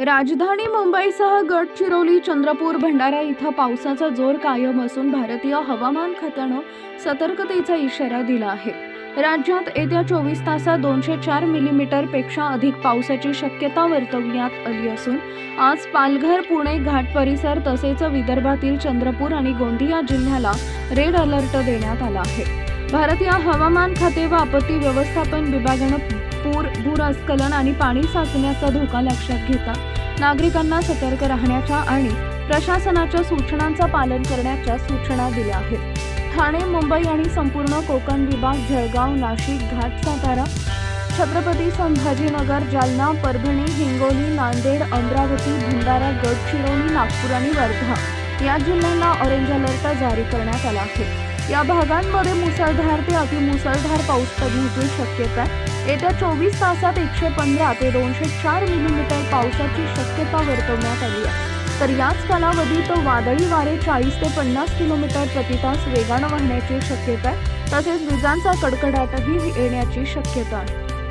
राजधानी मुंबईसह गडचिरोली चंद्रपूर भंडारा इथं पावसाचा जोर कायम असून भारतीय हवामान खात्यानं सतर्कतेचा इशारा दिला आहे. राज्यात येत्या चोवीस तासात दोनशे चार मिलीमीटरपेक्षा अधिक पावसाची शक्यता वर्तवण्यात आली असून आज पालघर पुणे घाट परिसर तसेच विदर्भातील चंद्रपूर आणि गोंदिया जिल्ह्याला रेड अलर्ट देण्यात आला आहे. भारतीय हवामान खाते व आपत्ती व्यवस्थापन विभागानं पूर भूस्खलन आणि पाणी साचण्याचा धोका लक्षात घेता नागरिकांना सतर्क राहण्याच्या आणि प्रशासनाच्या सूचनांचं पालन करण्याच्या सूचना दिल्या आहेत. ठाणे मुंबई आणि संपूर्ण कोकण विभाग जळगाव नाशिक घाट सातारा छत्रपती संभाजीनगर जालना परभणी हिंगोली नांदेड अमरावती भंडारा गडचिरोली नागपूर आणि वर्धा या जिल्ह्यांना ऑरेंज अलर्ट जारी करण्यात आला आहे. या भागांमध्ये मुसळधार ते अतिमुसळधार पाऊस पडण्याची शक्यता आहे. येत्या चोवीस तासात एकशे पंधरा ते दोनशे चार मिलीमीटर पावसाची शक्यता वर्तवण्यात आली आहे. तर याच कालावधीत वादळी वारे चाळीस ते पन्नास किलोमीटर प्रतितास वेगानं वाहण्याची शक्यता आहे. तसेच विजांचा कडकडाटही येण्याची शक्यता आहे.